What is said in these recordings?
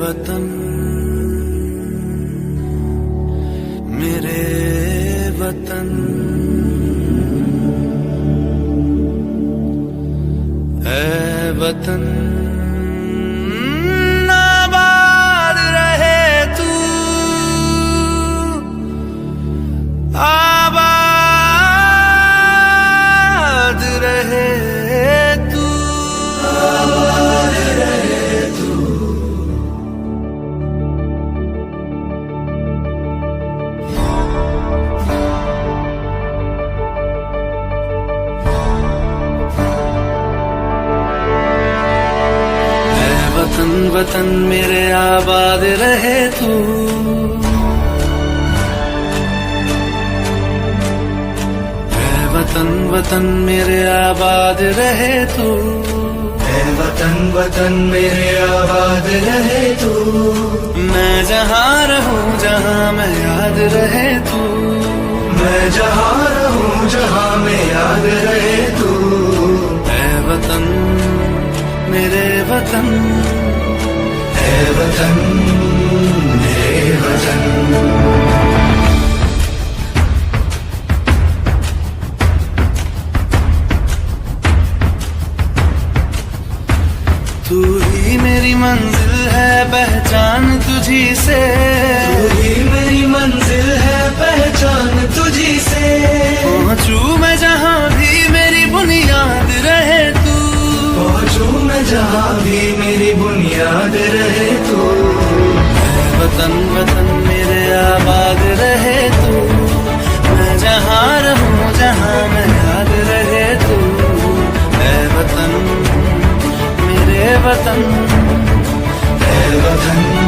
वतन मेरे वतन। ऐ वतन। वतन वतन मेरे आबाद रहे तू। वतन वतन मेरे आबाद रहे तू। वतन वतन मेरे आबाद रहे तू। मैं जहाँ रहूँ जहाँ मैं याद रहे तू। मैं जहाँ रहूँ जहाँ में याद रहे तू। वतन मेरे वतन। वतन तू ही मेरी मंजिल है पहचान तुझी से। तू ही मेरी मंजिल है पहचान तुझी से। पहुंचू मैं जहाँ भी मेरी बुनियाद रहे तू। वतन वतन मेरे आबाद रहे तू। मैं जहाँ रहूँ, जहाँ मैं याद रहे तू। है वतन, मेरे वतन है वतन।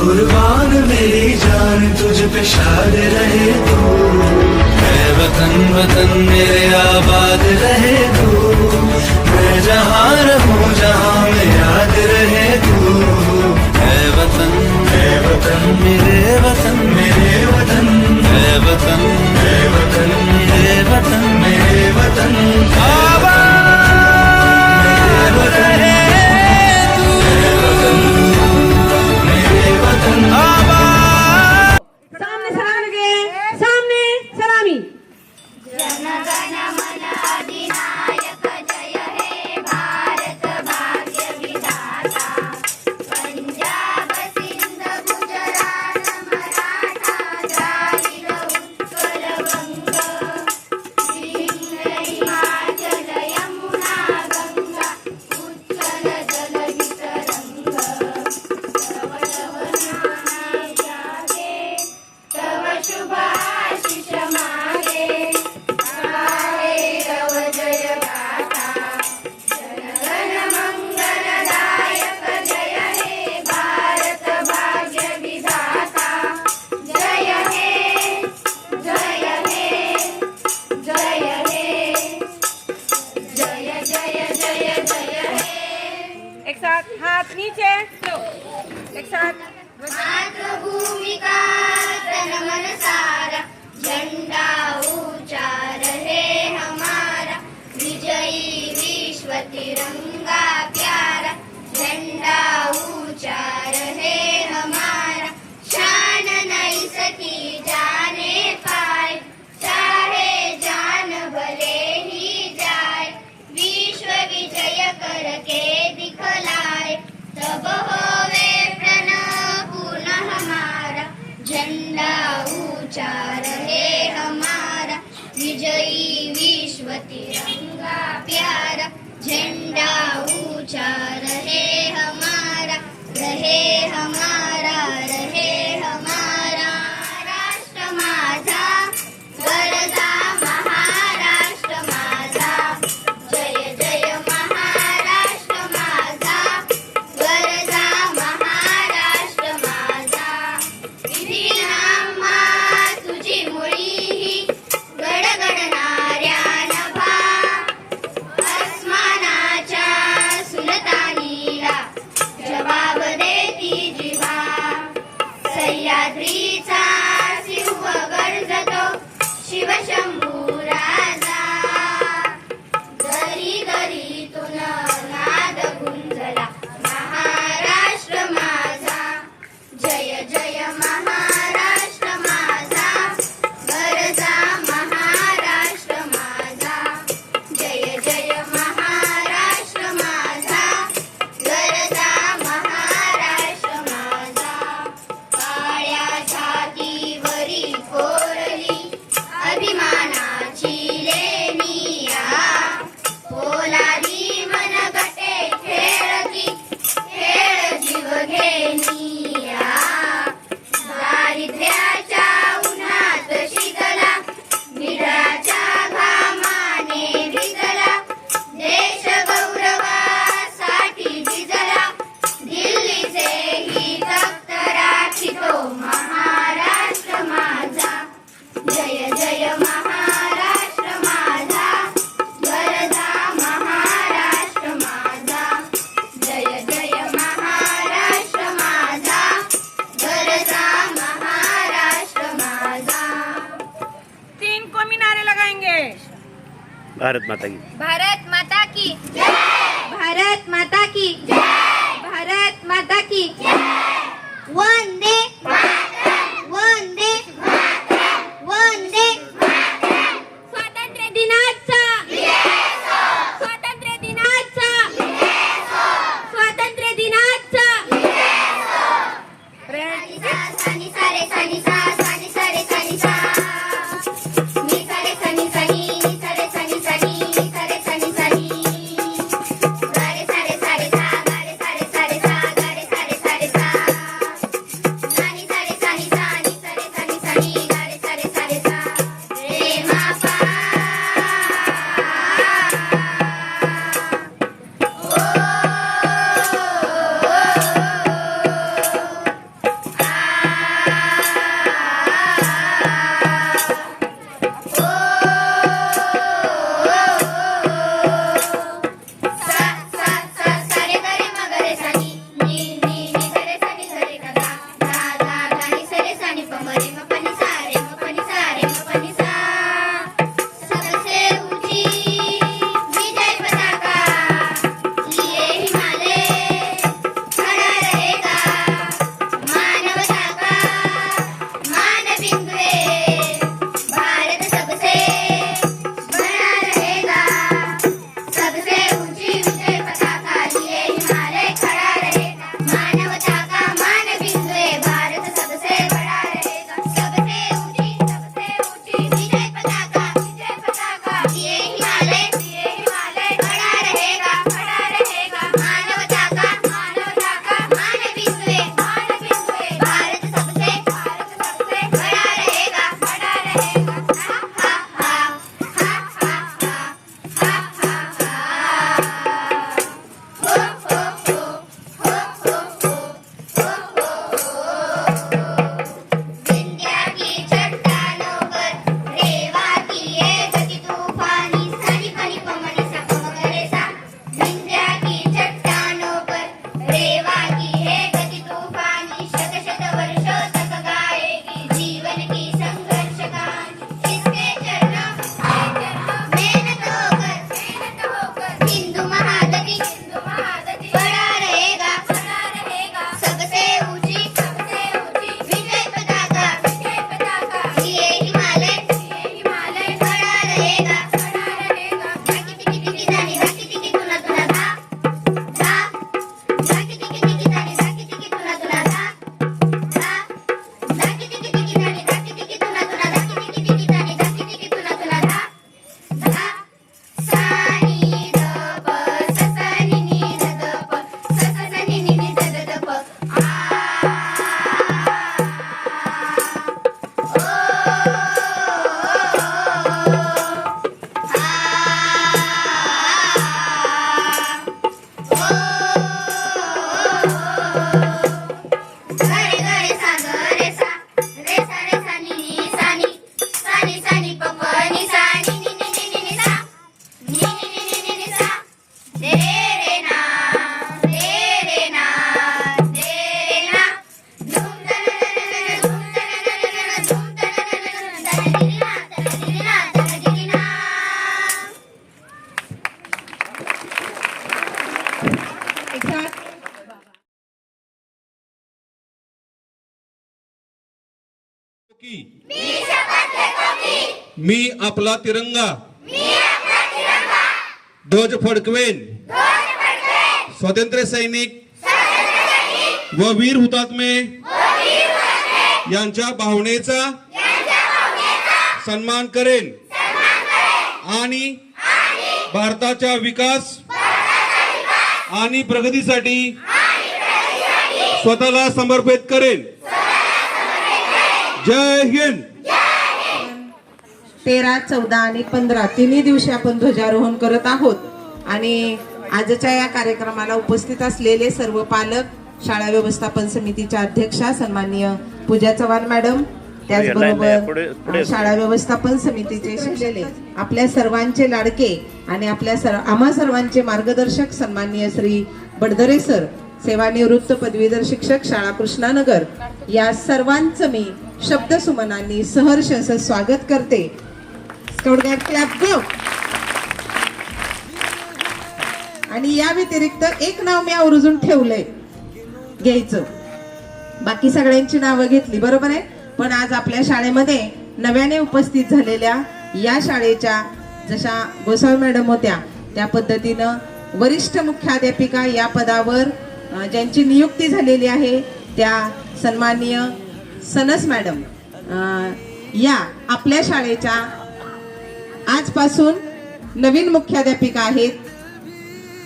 कुर्बान मेरी जान तुझ पे शाद रहे तू। है वतन वतन मेरे आबाद रहे तू। मैं जहाँ रहूं जहाँ मैं याद रहे तू। है वतन है वतन मेरे वतन मेरे वतन। है वतन है वतन मेरे वतन मेरे वतन। आबाद! एक साथ हाथ नीचे। एक साथ। मातृभूमि का तन मन सारा झंडा ऊंचा रहे हमारा। विजयी विश्व तिरंगा प्यारा झंडा ऊंचा विजयी विश्वतिरंगा प्यारा झेंडा उचारा. गजतो शिवशंभू माता की। भारत माता की। भारत माता की। भारत माता की। वंदे आपला तिरंगा। ध्वज फडकवेन। स्वातंत्र्य सैनिक व वीर हुतात्मे यांच्या भावनेचा सन्मान करेन आणि भारताच्या विकास आणि प्रगतीसाठी स्वतःला समर्पित करेन. जय हिंद. तेरा चौदा आणि पंधरा तिन्ही दिवशी आपण ध्वजारोहण करत आहोत. आणि आजच्या या कार्यक्रमाला उपस्थित असलेले सर्व पालक शाळा व्यवस्थापन समितीच्या अध्यक्षा सन्माननीय पूजा चव्हाण मॅडम त्याचबरोबर शाळा व्यवस्थापन समितीचे शिकलेले आपल्या सर्वांचे लाडके आणि आपल्या सर्व आम्हा सर्वांचे मार्गदर्शक सन्माननीय श्री बडदरे सर सेवानिवृत्त पदवीधर शिक्षक शाळा कृष्णानगर. या सर्वांचं मी शब्दसुमनांनी सहर्ष स्वागत करते. स्काउट गाईड क्लॅप गो आणि या व्यतिरिक्त एक नाव मी आवर्जून ठेवलंय घ्यायचं. बाकी सगळ्यांची नावं घेतली बरोबर आहे? पण आज आपल्या शाळेमध्ये नव्याने उपस्थित झालेल्या या शाळेच्या जशा गोसावी मॅडम होत्या त्या पद्धतीनं वरिष्ठ मुख्याध्यापिका या पदावर ज्यांची नियुक्ती झालेली आहे त्या सन्माननीय सनस मॅडम या आपल्या शाळेच्या आजपासून नवीन मुख्याध्यापिका आहेत.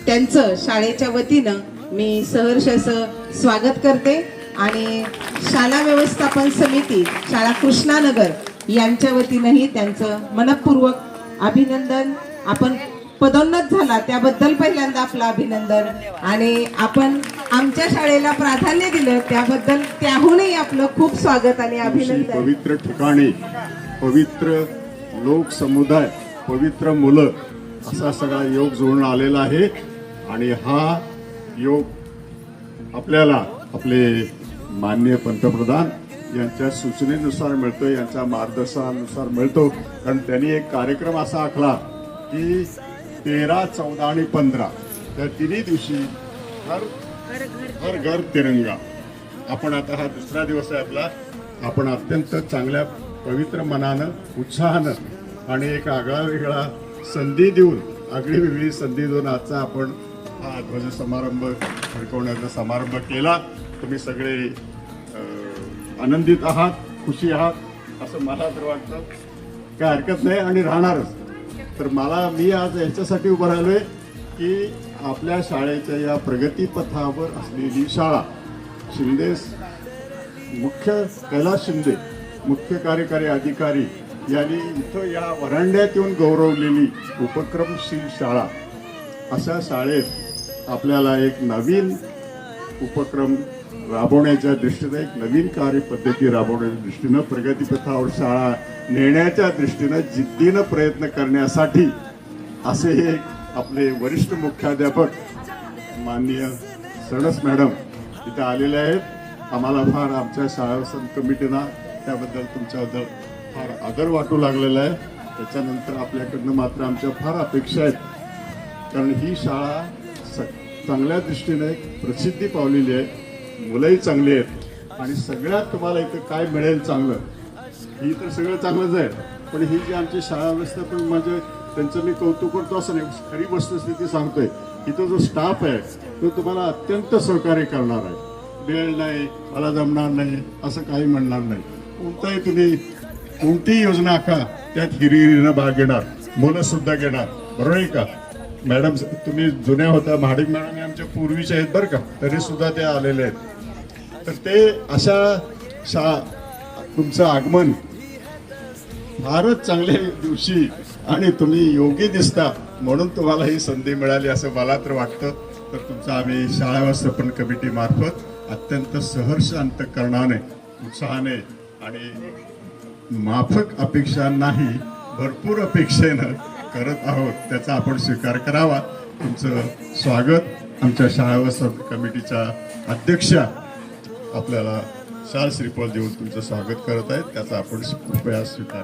त्यांचं शाळेच्या वतीनं मी सहर्ष असं स्वागत करते आणि शाळा व्यवस्थापन समिती शाळा कृष्णानगर यांच्या वतीनंही त्यांचं मनपूर्वक अभिनंदन. आपण पदोन्नत झाला त्याबद्दल पहिल्यांदा आपलं अभिनंदन. आणि आपण आमच्या शाळेला प्राधान्य दिलं त्याबद्दल त्याहूनही आपलं खूप स्वागत आणि अभिनंदन. पवित्र ठिकाणी पवित्र लोक समुदाय पवित्र मुलं असा सगळा योग जुळून आलेला आहे. आणि हा योग आपल्याला आपले माननीय पंतप्रधान यांच्या सूचनेनुसार मिळतो यांच्या मार्गदर्शनानुसार मिळतो. कारण त्यांनी एक कार्यक्रम असा आखला की तेरा चौदा आणि पंधरा त्या तिन्ही दिवशी हर हर घर तिरंगा. आपण आता हा दुसरा दिवस आहे आपला. आपण अत्यंत चांगल्या पवित्र मनानं उत्साहानं आणि एक आगळा वेगळा संधी देऊन आगळी वेगळी संधी देऊन आजचा आपण हा ध्वज समारंभ फडकवण्याचा समारंभ केला. तुम्ही सगळे आनंदित आहात खुशी आहात असं मला तर वाटतं. काय हरकत नाही आणि राहणारच. तर मला मी आज याच्यासाठी उभं राहिलोय की आपल्या शाळेच्या या प्रगतीपथावर असलेली शाळा शिंदे मुख्य कैलास शिंदे मुख्य कार्यकारी अधिकारी यांनी इथं या वरांड्यात येऊन गौरवलेली उपक्रमशील शाळा. अशा शाळेत आपल्याला एक नवीन उपक्रम राबवण्याच्या दृष्टीनं एक नवीन कार्यपद्धती राबवण्याच्या दृष्टीनं प्रगतीपथावर शाळा नेण्याच्या दृष्टीनं जिद्दीनं प्रयत्न करण्यासाठी असे हे आपले वरिष्ठ मुख्याध्यापक माननीय सणस मॅडम इथे आलेले आहेत. आम्हाला फार आमच्या शाळा कमिटीना त्याबद्दल तुमच्याबद्दल फार आदर वाटू लागलेला आहे. त्याच्यानंतर आपल्याकडनं मात्र आमच्या फार अपेक्षा आहेत. कारण ही शाळा स चांगल्या दृष्टीने प्रसिद्धी पावलेली आहे. मुलंही चांगली आहेत. आणि सगळ्यात तुम्हाला इथं काय मिळेल चांगलं ही तर सगळं चांगलंच आहे. पण ही जी आमची शाळा व्यवस्थापन म्हणजे त्यांचं मी कौतुक करतो असं नाही खरी वस्तुस्थिती सांगतोय. इथं जो स्टाफ आहे तो तुम्हाला अत्यंत सहकार्य करणार आहे. वेळ नाही मला जमणार नाही असं काही म्हणणार नाही. कोणताही तुम्ही कोणतीही योजना आखा त्यात हिरिहिरीनं भाग घेणार मुलं सुद्धा घेणार. बरोबर आहे का? मॅडम तुम्ही जुन्या होत्या महाडिक मॅडम आमच्या पूर्वीच्या आहेत बरं का? तरी सुद्धा ते आलेले आहेत. तर ते अशा शा तुमचं आगमन फारच चांगल्या दिवशी आणि तुम्ही योगी दिसता म्हणून तुम्हाला ही संधी मिळाली असं मला तर वाटतं. तर तुमचं आम्ही शाळा व्यवस्थापन कमिटीमार्फत अत्यंत सहर्ष अंतकरणाने उत्साहाने आणि माफक अपेक्षा नाही भरपूर अपेक्षेनं करत आहोत. त्याचा आपण स्वीकार करावा. तुमचं स्वागत. आमच्या शाळा सब कमिटीच्या अध्यक्षा आपल्याला शाल श्रीफळ देऊन तुमचं स्वागत करत आहेत. त्याचा आपण कृपया स्वीकार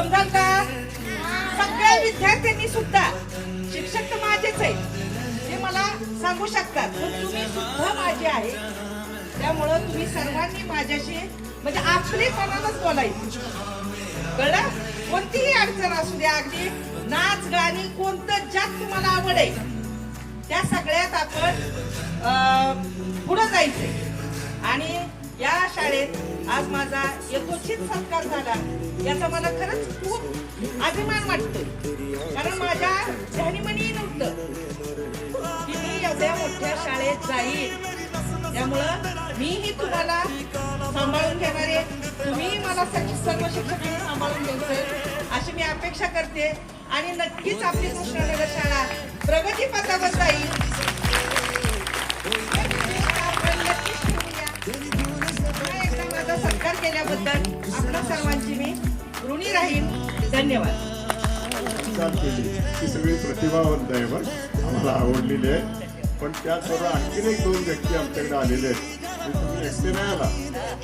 समजाल का? सगळ्या विद्यार्थ्यांनी सुद्धा शिक्षक तर माझेच आहेत ते मला सांगू शकतात. पण तुम्ही सुद्धा माझे आहे त्यामुळं तुम्ही सर्वांनी माझ्याशी म्हणजे आपलेपणानच बोलायचं. कळलं? कोणतीही अडचण असू द्या अगदी नाच गाणी कोणतं ज्यात तुम्हाला आवड आहे त्या सगळ्यात आपण पुढं जायचंय. आणि या शाळेत आज माझा यथोचित सत्कार झाला. याचा मला खरंच खूप अभिमान वाटतो कारण माझ्या ध्यानीमनी नव्हतं. की मी एवढ्या मोठ्या शाळेत जाईल. त्यामुळं मीही तुम्हाला सांभाळून घेणार आहे तुम्ही मला सर्व शिक्षक सांभाळून घ्यायचं अशी मी अपेक्षा करते. आणि नक्कीच आपली कृष्णनगर शाळा प्रगती पथावर जाईल. नक्कीच ठेवूया. माझा सत्कार केल्याबद्दल आपल्या सर्वांची मी ऋणी राहील धन्यवाद. केली. ती सगळी प्रतिभावंत आहे बघ. आम्हाला आवडलेली आहे. पण त्याचबरोबर आणखीन एक दोन व्यक्ती आमच्याकडे आलेले आहेत. ते तुम्ही एकटे नाही आला.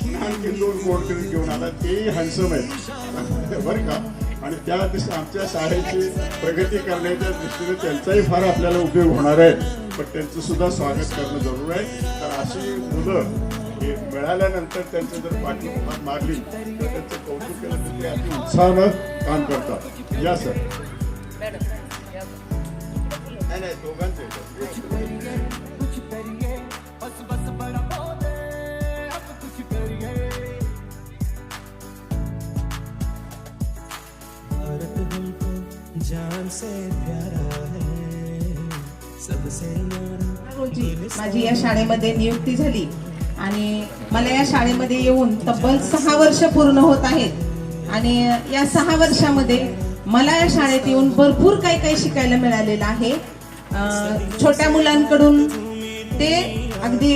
पुन्हा आणखीन दोन कोणतरी घेऊन आला. तेही हॅन्सम आहेत. बरं का? आणि त्या दिवशी आमच्या शाळेची प्रगती करण्याच्या दृष्टीने त्यांचाही फार आपल्याला उपयोग होणार आहे. पण त्यांचं सुद्धा स्वागत करणं जरूर आहे. तर अशी मुलं मिळाल्यानंतर त्यांचं जर पाठी मारली तर त्यांचं कौतुक केलं तर ते अति उत्साहानं काम करतात. या सर. नाही नाही दोघांचे भारत हमको जान से प्यारा है. सबसे न्यारा रोजी माझी या शाळेमध्ये नियुक्ती झाली. आणि मला या शाळेमध्ये येऊन तब्बल सहा वर्ष पूर्ण होत आहेत. आणि या सहा वर्षामध्ये मला या शाळेत येऊन भरपूर काही काही शिकायला मिळालेलं आहे. छोट्या मुलांकडून ते अगदी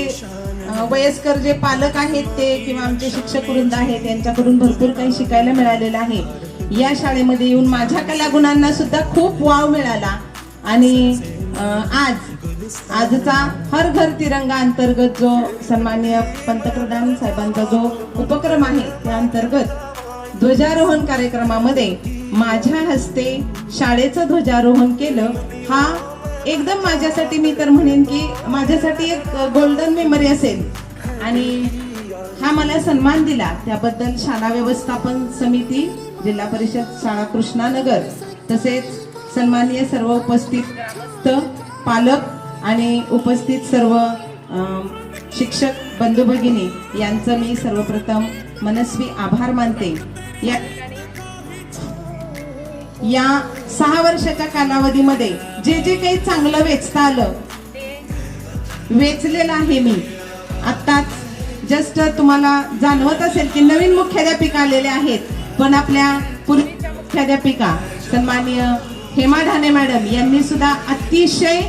वयस्कर जे पालक आहेत ते किंवा आमचे शिक्षक वृंद आहेत यांच्याकडून भरपूर काही शिकायला मिळालेलं आहे. या शाळेमध्ये येऊन माझ्या कलागुणांना सुद्धा खूप वाव मिळाला. आणि आज आजचा हर घर तिरंगा अंतर्गत जो सन्माननीय पंतप्रधान साहेबांचा जो उपक्रम आहे त्या अंतर्गत ध्वजारोहण कार्यक्रमामध्ये माझ्या हस्ते शाळेचं ध्वजारोहण केलं. हा एकदम माझ्यासाठी मी तर म्हणेन की माझ्यासाठी एक गोल्डन मेमरी असेल. आणि हा मला सन्मान दिला. त्याबद्दल शाळा व्यवस्थापन समिती जिल्हा परिषद शाळा कृष्णानगर तसेच सन्माननीय सर्व उपस्थित पालक आणि उपस्थित सर्व शिक्षक बंधू भगिनी यांचं मी सर्वप्रथम मनस्वी आभार मानते. या या सहा वर्षाच्या कालावधीमध्ये जे जे काही चांगलं वेचता आलं वेचलेलं आहे मी. आत्ताच जस्ट तुम्हाला जाणवत असेल की नवीन मुख्याध्यापिका आलेले आहेत पण आपल्या पूर्वीच्या मुख्याध्यापिका सन्माननीय हेमा ढाणे मॅडम यांनी सुद्धा अतिशय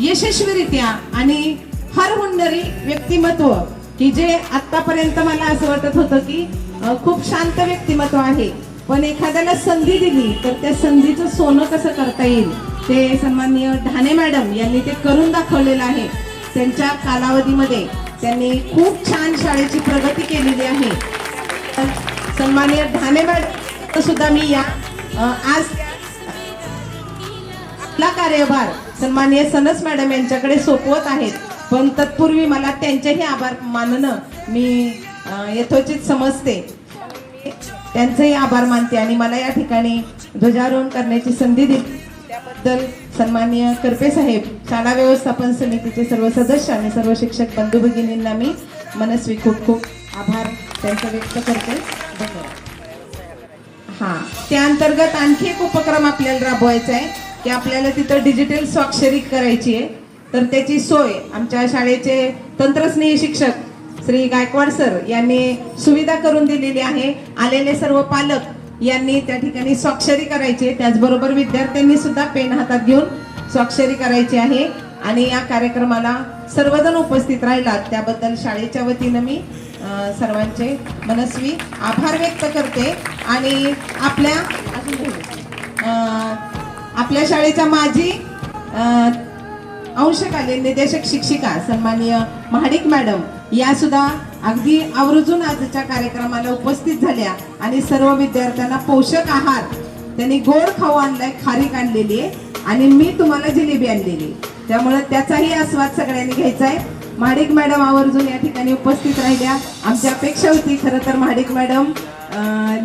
यशस्वीरित्या आणि हरहुंडरी व्यक्तिमत्व की जे आतापर्यंत मला असं वाटत होतं की खूप शांत व्यक्तिमत्व आहे. पण एखाद्याला संधी दिली तर त्या संधीचं सोनं कसं करता येईल? ते सन्माननीय ढाणे मॅडम यांनी ते करून दाखवलेलं आहे. त्यांच्या कालावधीमध्ये त्यांनी खूप छान शाळेची प्रगती केलेली आहे. सन्माननीय ढाणे मॅडम सुद्धा मी या आज आपला कार्यभार सन्माननीय सनस मॅडम यांच्याकडे सोपवत आहेत. पण तत्पूर्वी मला त्यांचेही आभार मानणं मी यथोचित समजते. त्यांचेही आभार मानते आणि मला या ठिकाणी ध्वजारोहण करण्याची संधी दिली. त्याबद्दल सन्माननीय करपे साहेब शाळा व्यवस्थापन समितीचे सर्व सदस्य आणि सर्व शिक्षक बंधू भगिनींना मी मनस्वी खूप खूप आभार त्यांचा व्यक्त करते. धन्यवाद. हा त्या अंतर्गत आणखी एक उपक्रम आपल्याला राबवायचा आहे. की आपल्याला तिथं डिजिटल स्वाक्षरी करायची आहे. तर त्याची सोय आमच्या शाळेचे तंत्रस्नेही शिक्षक श्री गायकवाड सर यांनी सुविधा करून दिलेली आहे. आलेले सर्व पालक यांनी त्या ठिकाणी स्वाक्षरी करायची आहे. त्याचबरोबर विद्यार्थ्यांनी सुद्धा पेन हातात घेऊन स्वाक्षरी करायची आहे. आणि या कार्यक्रमाला सर्वजण उपस्थित राहिलात. त्याबद्दल शाळेच्या वतीनं मी सर्वांचे मनस्वी आभार व्यक्त करते. आणि आपल्या अजून आपल्या शाळेच्या माजी अंशक अंशकालीन निदेशक शिक्षिका सन्माननीय महाडिक मॅडम या सुद्धा अगदी आवर्जून आजच्या कार्यक्रमाला उपस्थित झाल्या आणि सर्व विद्यार्थ्यांना पोषक आहार त्यांनी गोड खाऊ आणलाय खारीक आणलेली आहे आणि मी तुम्हाला जिलेबी आणलेली त्यामुळे त्याचाही आस्वाद सगळ्यांनी घ्यायचा आहे. महाडिक मॅडम आवर्जून या ठिकाणी उपस्थित राहिल्या. आमची अपेक्षा होती खरं तर महाडिक मॅडम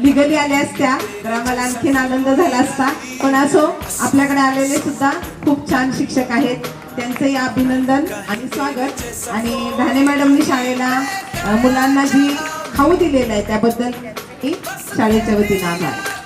लिगली आल्या असत्या. तर आम्हाला आणखीन आनंद झाला असता. पण असो आपल्याकडे आलेले सुद्धा खूप छान शिक्षक आहेत. त्यांचंही अभिनंदन आणि स्वागत. आणि धाने मॅडमनी शाळेला मुलांना जी खाऊ दिलेलं आहे त्याबद्दल शाळेच्या वतीनं आभार.